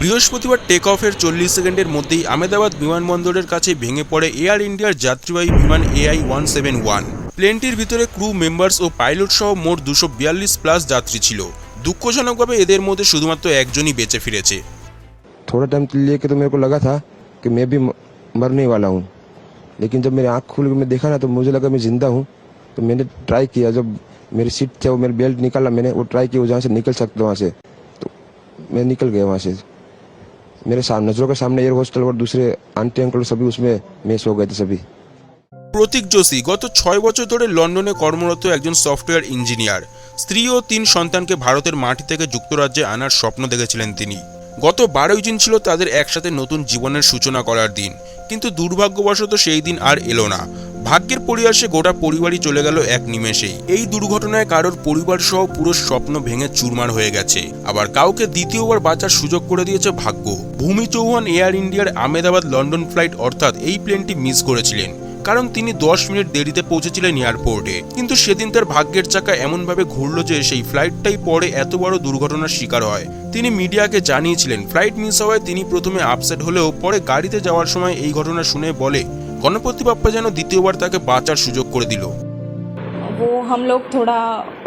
বৃহস্পতিবার টেক অফের চল্লিশ সেকেন্ডের মধ্যেই আমেদাবাদ বিমানবন্দরের কাছে ভেঙে পড়ে এয়ার ইন্ডিয়ার যাত্রীবাহী বিমান এআই ওয়ান সেভেন ওয়ান প্লেনটির ভিতরে ক্রু মেম্বার্স ও পাইলট সহ মোট দুশো বিয়াল্লিশ প্লাস যাত্রী ছিল দুঃখজনকভাবে এদের মধ্যে শুধুমাত্র একজনই বেঁচে ফিরেছে थोड़ा टाइम लिए के तो मेरे को लगा था कि मैं भी म- मरने वाला हूँ लेकिन जब मेरी आँख खुल के मैं देखा ना तो मुझे लगा मैं जिंदा हूँ तो मैंने ट्राई किया जब मेरी सीट थे वो मेरी बेल्ट निकाला मैंने वो ट्राई किया वो जहाँ से निकल सकता वहाँ से तो मैं निकल गया वहाँ से मेरे सामने नजरों के सामने एयर होस्टल और दूसरे आंटी अंकल सभी उसमें मेस हो गए थे सभी প্রতীক যোশী গত ছয় বছর ধরে লন্ডনে কর্মরত একজন সফটওয়্যার ইঞ্জিনিয়ার স্ত্রী ও তিন সন্তানকে ভারতের মাটি থেকে যুক্তরাজ্যে আনার স্বপ্ন দেখেছিলেন তিনি গত বারোই জুন ছিল তাদের একসাথে নতুন জীবনের সূচনা করার দিন কিন্তু দুর্ভাগ্যবশত সেই দিন আর এলো না ভাগ্যের পরিহাসে গোটা পরিবারই চলে গেল এক নিমেষেই এই দুর্ঘটনায় কারোর পরিবার সহ পুরো স্বপ্ন ভেঙে চুরমার হয়ে গেছে আবার কাউকে দ্বিতীয়বার বাঁচার সুযোগ করে দিয়েছে ভাগ্য ভূমি চৌহান এয়ার ইন্ডিয়ার আমেদাবাদ লন্ডন ফ্লাইট অর্থাৎ এই প্লেনটি মিস করেছিলেন কারণ তিনি দশ মিনিট দেরিতে পৌঁছেছিলেন এয়ারপোর্টে কিন্তু সেদিন তার ভাগ্যের চাকা এমনভাবে ঘুরল যে সেই ফ্লাইটটাই পরে এত বড় দুর্ঘটনার শিকার হয় তিনি মিডিয়াকে জানিয়েছিলেন ফ্লাইট মিস হওয়ায় তিনি প্রথমে আপসেট হলেও পরে গাড়িতে যাওয়ার সময় এই ঘটনা শুনে বলে গণপতি বাপ্পা যেন দ্বিতীয়বার তাকে বাঁচার সুযোগ করে দিল वो हम लोग थोड़ा अ,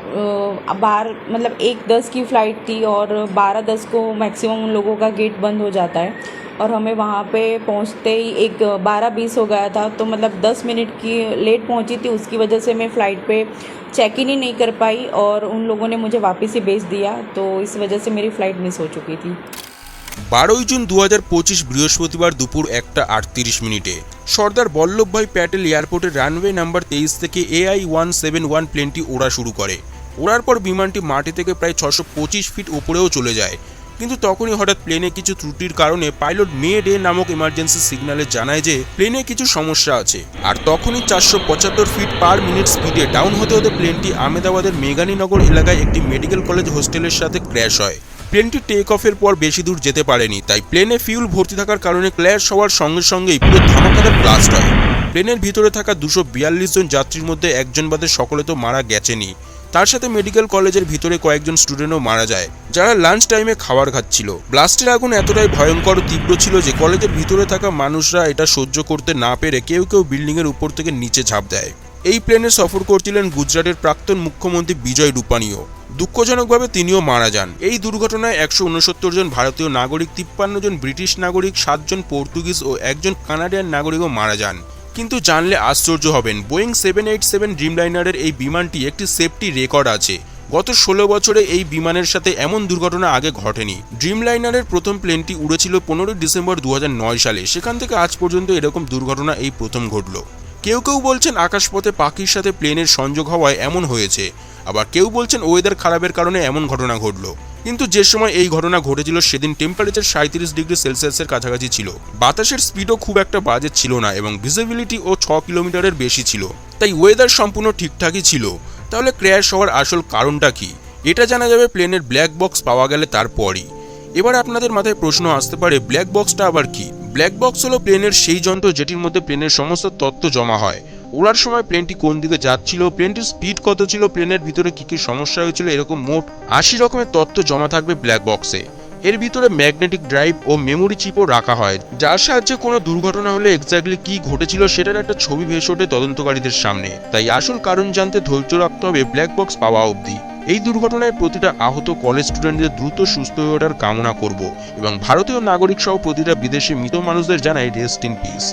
बाहर मतलब एक दस की फ़्लाइट थी और बारह दस को मैक्सिमम उन लोगों का गेट बंद हो जाता है और हमें वहाँ पे पहुँचते ही एक बारह बीस हो गया था तो मतलब दस मिनट की लेट पहुँची थी उसकी वजह से मैं फ़्लाइट पे चेक इन ही नहीं कर पाई और उन लोगों ने मुझे वापस ही भेज दिया तो इस वजह से मेरी फ़्लाइट मिस हो चुकी थी বারোই জুন দু বৃহস্পতিবার দুপুর একটা আটত্রিশ মিনিটে সর্দার বল্লভভাই প্যাটেল এয়ারপোর্টের রানওয়ে নাম্বার তেইশ থেকে এআই ওয়ান সেভেন ওয়ান প্লেনটি ওড়া শুরু করে ওড়ার পর বিমানটি মাটি থেকে প্রায় ছশো পঁচিশ ফিট উপরেও চলে যায়। কিন্তু তখনই হঠাৎ প্লেনে কিছু ত্রুটির কারণে পাইলট মে নামক ইমার্জেন্সি সিগন্যালে জানায় যে প্লেনে কিছু সমস্যা আছে। আর তখনই চারশো পঁচাত্তর ফিট পার মিনিট স্পিডে ডাউন হতে হতে প্লেনটি আমেদাবাদের মেঘানীনগর এলাকায় একটি মেডিকেল কলেজ হোস্টেলের সাথে ক্র্যাশ হয়। প্লেনটি টেক অফের পর বেশি দূর যেতে পারেনি, তাই প্লেনে ফিউল ভর্তি থাকার কারণে ক্ল্যাশ হওয়ার সঙ্গে সঙ্গেই পুরো ধামাকাদার ব্লাস্ট হয়। প্লেনের ভিতরে থাকা দুশো বিয়াল্লিশ জন যাত্রীর মধ্যে একজন বাদে সকলে তো মারা গেছেনই। তার সাথে মেডিকেল কলেজের ভিতরে কয়েকজন স্টুডেন্টও মারা যায়, যারা লাঞ্চ টাইমে খাবার খাচ্ছিল। ব্লাস্টের আগুন এতটাই ভয়ঙ্কর তীব্র ছিল যে কলেজের ভিতরে থাকা মানুষরা এটা সহ্য করতে না পেরে কেউ কেউ বিল্ডিংয়ের উপর থেকে নিচে ঝাঁপ দেয়। এই প্লেনে সফর করছিলেন গুজরাটের প্রাক্তন মুখ্যমন্ত্রী বিজয় রূপানীও। দুঃখজনকভাবে তিনিও মারা যান। এই দুর্ঘটনায় একশো উনসত্তর জন ভারতীয় নাগরিক, তিপ্পান্ন জন ব্রিটিশ নাগরিক সাতজন পর্তুগিজ ও একজন কানাডিয়ান নাগরিকও মারা যান। কিন্তু জানলে আশ্চর্য হবেন, বোয়িং সেভেন এইট সেভেন ড্রিমলাইনারের এই বিমানটি একটি সেফটি রেকর্ড আছে। গত ষোলো বছরে এই বিমানের সাথে এমন দুর্ঘটনা আগে ঘটেনি। ড্রিমলাইনারের প্রথম প্লেনটি উড়েছিল পনেরোই ডিসেম্বর দু হাজার নয় সালে। সেখান থেকে আজ পর্যন্ত এরকম দুর্ঘটনা এই প্রথম ঘটল। কেউ কেউ বলছেন আকাশপথে পাখির সাথে প্লেনের সংযোগ হওয়ায় এমন হয়েছে। আবার কেউ বলছেন ওয়েদার খারাপের কারণে এমন ঘটনা ঘটলো। কিন্তু যে সময় এই ঘটনা ঘটেছিল সেদিন টেম্পারেচার সাঁত্রিশ ডিগ্রি সেলসিয়াসের কাছাকাছি ছিল। বাতাসের স্পিডও খুব একটা বাজে ছিল না এবং ভিজিবিলিটি ও ছ কিলোমিটারের বেশি ছিল। তাই ওয়েদার সম্পূর্ণ ঠিকঠাকই ছিল। তাহলে ক্র্যাশ হওয়ার আসল কারণটা কি? এটা জানা যাবে প্লেনের ব্ল্যাক বক্স পাওয়া গেলে তারপরই। এবার আপনাদের মাথায় প্রশ্ন আসতে পারে ব্ল্যাক বক্সটা আবার কি? ব্ল্যাক বক্স হলো প্লেনের সেই যন্ত্র যেটির মধ্যে প্লেনের সমস্ত তথ্য জমা হয়। ওড়ার সময় প্লেনটি কোন দিকে যাচ্ছিল? প্লেনটির স্পিড কত ছিল? প্লেনের ভিতরে কি কি সমস্যা হয়েছিল? এরকম মোট আশি রকমের তথ্য জমা থাকবে ব্ল্যাক বক্সে এর ভিতরে ম্যাগনেটিক ড্রাইভ ও মেমোরি চিপও রাখা হয়। যার সাহায্যে কোনো দুর্ঘটনা হলে এক্স্যাক্টলি কি ঘটেছিল সেটার একটা ছবি ভেসে ওঠে তদন্তকারীদের সামনে। তাই আসল কারণ জানতে ধৈর্য রাখতে হবে ব্ল্যাক বক্স পাওয়া অবধি। এই দুর্ঘটনায় প্রতিটা আহত কলেজ স্টুডেন্টদের দ্রুত সুস্থ হয়ে ওঠার কামনা করব এবং ভারতীয় নাগরিক সহ প্রতিটা বিদেশি মৃত মানুষদের জানাই রেস্ট ইন পিস